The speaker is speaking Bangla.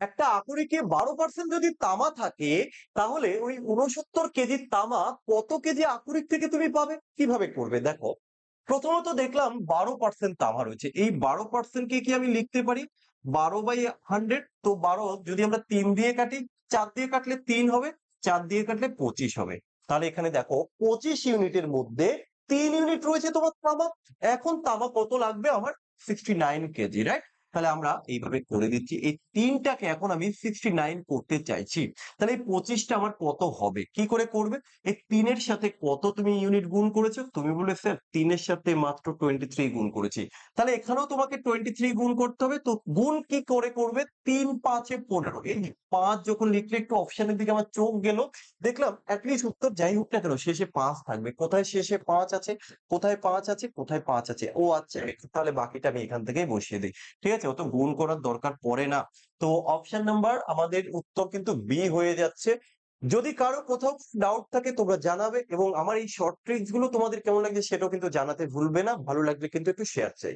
একটা আকরিকে বারো পার্সেন্ট যদি তামা থাকে, তাহলে ওই উনসত্তর কেজি তামা কত কেজি আকরিক থেকে তুমি পাবে? কীভাবে করবে? দেখো, প্রথমত দেখলাম বারো পার্সেন্ট তামা রয়েছে। এই বারো পার্সেন্টকে কি আমি লিখতে পারি? বারো বাই হান্ড্রেড তো বারো যদি আমরা তিন দিয়ে কাটি, চার দিয়ে কাটলে তিন হবে, চার দিয়ে কাটলে পঁচিশ হবে। তাহলে এখানে দেখো, পঁচিশ ইউনিটের মধ্যে তিন ইউনিট রয়েছে তোমার তামা। এখন তামা কত লাগবে? আমার সিক্সটি নাইন কেজি রাইট তাহলে আমরা এইভাবে করে দিচ্ছি। এই তিনটাকে এখন আমি সিক্সটি নাইন করতে চাইছি। তাহলে এই পঁচিশটা আমার কত হবে? কি করে করবে? এই তিনের সাথে কত তুমি ইউনিট গুণ করেছ? তুমি বলে স্যার, তিনের সাথে মাত্র টোয়েন্টি থ্রি গুণ করেছি। তাহলে এখানেও তোমাকে টোয়েন্টি থ্রি গুণ করতে হবে। তো গুণ কি করে করবে? তিন, পাঁচে পনেরো। এই পাঁচ যখন লিখলে একটু অপশনের দিকে আমার চোখ গেল, দেখলাম অ্যাটলিস্ট উত্তর যাই হোক না কেন, শেষে পাঁচ থাকবে। কোথায় শেষে পাঁচ আছে? কোথায় পাঁচ আছে? কোথায় পাঁচ আছে? ও আচ্ছা তাহলে বাকিটা আমি এখান থেকেই বসিয়ে দিই। ঠিক আছে, অত গুণ করার দরকার পড়ে না। তো অপশন নাম্বার আমাদের উত্তর কিন্তু বি হয়ে যাচ্ছে। যদি কারও কোথাও ডাউট থাকে তোমরা জানাবে এবং আমার এই শর্ট ট্রিক্সগুলো তোমাদের কেমন লাগছে সেটাও কিন্তু জানাতে ভুলবে না। ভালো লাগলে কিন্তু একটু শেয়ার চাই।